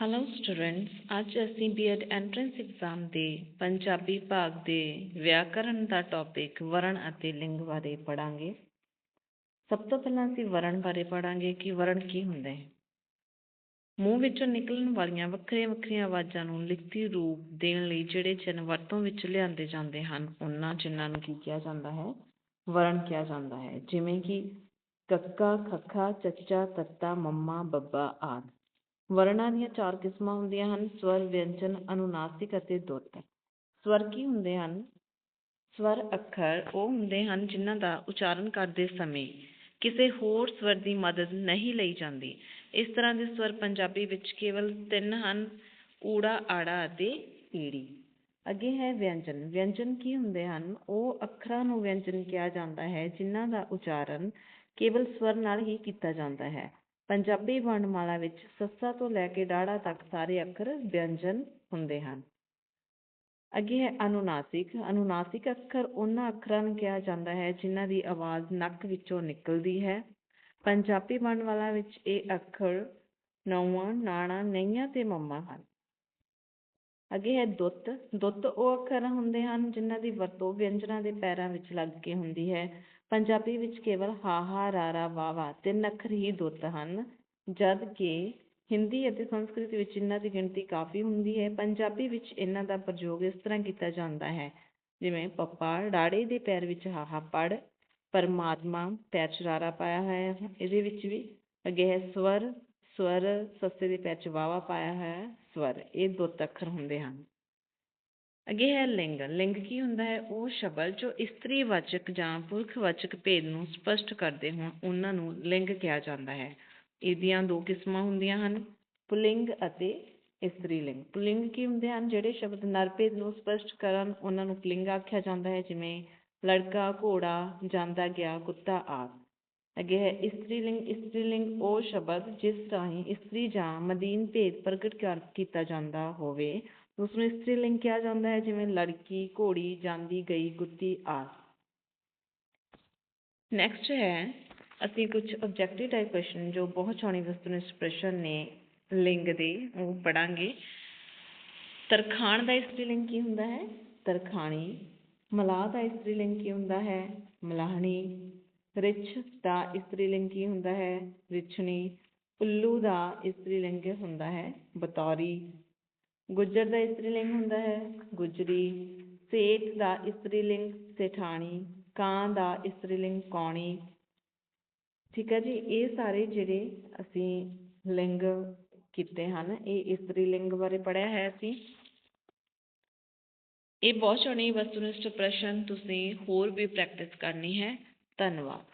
Hello students ਅੱਜ ਅਸੀਂ BEd entrance exam ਦੇ ਪੰਜਾਬੀ ਭਾਗ ਦੇ ਵਿਆਕਰਨ ਦਾ ਟੌਪਿਕ ਵਰਣ ਅਤੇ ਲਿੰਗ ਬਾਰੇ ਪੜਾਂਗੇ ਸਭ ਤੋਂ ਪਹਿਲਾਂ ਅਸੀਂ ਵਰਣ ਬਾਰੇ ਪੜਾਂਗੇ ਕਿ ਵਰਣ ਕੀ ਹੁੰਦਾ ਹੈ। ਮੂੰਹ ਵਿੱਚੋਂ ਨਿਕਲਣ ਵਾਲੀਆਂ ਵੱਖਰੀਆਂ ਵੱਖਰੀਆਂ ਆਵਾਜ਼ਾਂ ਨੂੰ ਲਿਖਤੀ ਰੂਪ ਦੇਣ ਲਈ ਜਿਹੜੇ ਚਿੰਨ੍ਹ ਵਰਤੋਂ ਵਿੱਚ ਲਿਆਂਦੇ ਜਾਂਦੇ ਹਨ, ਉਹਨਾਂ ਚਿੰਨ੍ਹਾਂ ਨੂੰ ਕੀ ਕਿਹਾ ਜਾਂਦਾ ਹੈ? ਵਰਣ ਕਿਹਾ ਜਾਂਦਾ ਹੈ। ਜਿਵੇਂ ਕਿ ਕੱਕਾ, ਖੱਖਾ, ਚੱਚਾ, ਤੱਤਾ, ਮੰਮਾ, ਬੱਬਾ ਆਦਿ। ਵਰਣਾਂ ਦੀਆਂ ਚਾਰ ਕਿਸਮਾਂ ਹੁੰਦੀਆਂ ਹਨ, ਸਵਰ, ਵਿਅੰਜਨ, ਅਨੁਨਾਸਿਕ ਅਤੇ ਦੁੱਤ। ਸਵਰ ਕੀ ਹੁੰਦੇ ਹਨ? ਸਵਰ ਅੱਖਰ ਉਹ ਹੁੰਦੇ ਹਨ ਜਿਨ੍ਹਾਂ ਦਾ ਉਚਾਰਨ ਕਰਦੇ ਸਮੇਂ ਕਿਸੇ ਹੋਰ ਸਵਰ ਦੀ ਮਦਦ ਨਹੀਂ ਲਈ ਜਾਂਦੀ। ਇਸ ਤਰ੍ਹਾਂ ਦੇ ਸਵਰ ਪੰਜਾਬੀ ਵਿੱਚ ਕੇਵਲ ਤਿੰਨ ਹਨ ਊੜਾ ਆੜਾ ਅਤੇ ਈੜੀ ਅੱਗੇ ਹੈ ਵਿਅੰਜਨ। ਵਿਅੰਜਨ ਕੀ ਹੁੰਦੇ ਹਨ? ਉਹ ਅੱਖਰਾਂ ਨੂੰ ਵਿਅੰਜਨ ਕਿਹਾ ਜਾਂਦਾ ਹੈ, ਜਿਨ੍ਹਾਂ ਦਾ ਉਚਾਰਨ ਕੇਵਲ ਸਵਰ ਨਾਲ ਹੀ ਕੀਤਾ ਜਾਂਦਾ ਹੈ। ਪੰਜਾਬੀ ਵਰਣਮਾਲਾ ਵਿੱਚ ਸੱਸਾ ਤੋਂ ਲੈ ਕੇ ਡਾੜਾ ਤੱਕ ਸਾਰੇ ਅੱਖਰ ਵਿਅੰਜਨ ਹੁੰਦੇ ਹਨ। ਅੱਗੇ ਹੈ ਅਨੁਨਾਸਿਕ। ਅਨੁਨਾਸਿਕ ਅੱਖਰ ਉਹਨਾਂ ਅੱਖਰਾਂ ਨੂੰ ਕਿਹਾ ਜਾਂਦਾ ਹੈ ਜਿਨ੍ਹਾਂ ਦੀ ਆਵਾਜ਼ ਨੱਕ ਵਿੱਚੋਂ ਨਿਕਲਦੀ ਹੈ। ਪੰਜਾਬੀ ਵਰਣਮਾਲਾ ਵਿੱਚ ਇਹ ਅੱਖਰ ਨਵਾਂ, ਨਾਣਾ, ਨਈਆਂ ਤੇ ਮੰਮਾ ਹਨ। ਅੱਗੇ ਹੈ ਦੁੱਤ। ਦੁੱਤ ਉਹ ਅੱਖਰ ਹੁੰਦੇ ਹਨ ਜਿਨ੍ਹਾਂ ਦੀ ਵਰਤੋਂ ਵਿਅੰਜਨਾਂ ਦੇ ਪੈਰਾਂ ਵਿੱਚ ਲੱਗ ਕੇ ਹੁੰਦੀ ਹੈ। ਪੰਜਾਬੀ ਵਿੱਚ ਕੇਵਲ ਹਾਹਾ ਰਾਰਾ ਵਾਵਾ ਤਿੰਨ ਅੱਖਰ ਹੀ ਦੁੱਤ ਹਨ। ਜਦ ਕਿ ਹਿੰਦੀ ਅਤੇ ਸੰਸਕ੍ਰਿਤ ਵਿੱਚ ਇਹਨਾਂ ਦੀ ਗਿਣਤੀ ਕਾਫੀ ਹੁੰਦੀ ਹੈ। ਪੰਜਾਬੀ ਵਿੱਚ ਇਹਨਾਂ ਦਾ ਪ੍ਰਯੋਗ ਇਸ ਤਰ੍ਹਾਂ ਕੀਤਾ ਜਾਂਦਾ ਹੈ। ਜਿਵੇਂ ਪੱਪਾ, ਡਾੜੇ ਦੇ ਪੈਰ ਵਿੱਚ ਹਾਹਾ ਪੜ੍ਹ ਪਰਮਾਤਮਾ ਪੈਰ ਚ ਰਾਰਾ ਪਾਇਆ ਹੋਇਆ ਹੈ। ਇਹਦੇ ਵਿੱਚ ਵੀ ਅੱਗੇ ਹੈ ਸਵਰ ਸਵਰ ਸੱਸੇ ਦੇ ਪੈਰ ਚ ਵਾਵਾ ਪਾਇਆ ਹੋਇਆ ਹੈ, ਸਵਰ, ਇਹ ਦੁੱਤ ਅੱਖਰ ਹੁੰਦੇ ਹਨ। ਅੱਗੇ ਹੈ ਲਿੰਗ ਲਿੰਗ ਕੀ ਹੁੰਦਾ ਹੈ? ਉਹ ਸ਼ਬਦ ਜੋ ਇਸਤਰੀ ਵਾਚਕ ਜਾਂ ਪੁਰਖ ਵਾਚਕ ਭੇਦ ਨੂੰ ਸਪਸ਼ਟ ਕਰਦੇ ਹੋਣ, ਉਹਨਾਂ ਨੂੰ ਲਿੰਗ ਕਿਹਾ ਜਾਂਦਾ ਹੈ। ਇਹਦੀਆਂ ਦੋ ਕਿਸਮਾਂ ਹੁੰਦੀਆਂ ਹਨ, ਪੁਲਿੰਗ ਅਤੇ ਇਸਤਰੀ ਲਿੰਗ ਪੁਲਿੰਗ ਕੀ ਹੁੰਦੇ ਹਨ? ਜਿਹੜੇ ਸ਼ਬਦ ਨਰ ਭੇਦ ਨੂੰ ਸਪਸ਼ਟ ਕਰਨ, ਉਹਨਾਂ ਨੂੰ ਪੁਲਿੰਗ ਆਖਿਆ ਜਾਂਦਾ ਹੈ, ਜਿਵੇਂ ਲੜਕਾ, ਘੋੜਾ, ਜਾਂਦਾ, ਗਿਆ, ਕੁੱਤਾ ਆਦਿ। ਅੱਗੇ ਹੈ, ਇਸਤਰੀ ਲਿੰਗ ਇਸਤਰੀ ਲਿੰਗ ਉਹ ਸ਼ਬਦ ਜਿਸ ਰਾਹੀਂ ਇਸਤਰੀ ਜਾਂ ਮਦੀਨ ਭੇਦ ਪ੍ਰਗਟ ਕਰ ਕੀਤਾ ਜਾਂਦਾ ਹੋਵੇ, ਉਸ ਇਸਤਰੀ ਲਿੰਗ ਕਿਹਾ ਜਾਂਦਾ ਹੈ, ਜਿਵੇਂ ਲੜਕੀ, ਘੋੜੀ, ਜਾਂਦੀ, ਗਈ, ਗੁੱਤੀ ਆਦਿ। ਨੈਕਸਟ ਹੈ, ਅਸੀਂ ਕੁਝ ਆਬਜੈਕਟਿਵ ਟਾਈਪ ਕੁਐਸਚਨ ਜੋ ਬਹੁਤ ਸੋਹਣੀ ਵਸਤੂਨਿਸ਼ਟ ਪ੍ਰਸ਼ਨ ਨੇ, ਲਿੰਗ ਦੇ, ਉਹ ਪੜਾਂਗੇ ਤਰਖਾਣ ਦਾ ਇਸਤਰੀ ਲਿੰਗ ਕੀ ਹੁੰਦਾ ਹੈ? ਤਰਖਾਣੀ। ਮਲਾਹ ਦਾ ਇਸਤਰੀ ਲਿੰਗ ਕੀ ਹੁੰਦਾ ਹੈ? ਮਲਾਹਣੀ। ਰਿਛ ਦਾ ਇਸਤਰੀ ਲਿੰਗ ਕੀ ਹੁੰਦਾ ਹੈ, ਰਿਛਣੀ ਉੱਲੂ ਦਾ ਇਸਤਰੀ ਲਿੰਗ ਹੁੰਦਾ ਹੈ, ਬਤੌਰੀ। ਗੁੱਜਰ ਦਾ ਇਸਤਰੀ ਲਿੰਗ ਹੁੰਦਾ ਹੈ, ਗੁਜਰੀ। ਸੇਠ ਦਾ ਇਸਤਰੀ ਲਿੰਗ ਸੇਠਾਣੀ। ਕਾਂ ਦਾ ਇਸਤਰੀ ਲਿੰਗ ਕੌਣੀ। ਠੀਕ ਹੈ ਜੀ, ਇਹ ਸਾਰੇ ਜਿਹੜੇ ਅਸੀਂ ਲਿੰਗ ਕੀਤੇ ਹਨ, ਇਹ ਇਸਤਰੀ ਲਿੰਗ ਬਾਰੇ ਪੜਿਆ ਹੈ ਅਸੀਂ। ਇਹ ਬਹੁਤ ਸੋਹਣੀ ਵਸਤੂਨਿਸ਼ਟ ਪ੍ਰਸ਼ਨ ਤੁਸੀਂ ਹੋਰ ਵੀ ਪ੍ਰੈਕਟਿਸ ਕਰਨੀ ਹੈ। ਧੰਨਵਾਦ।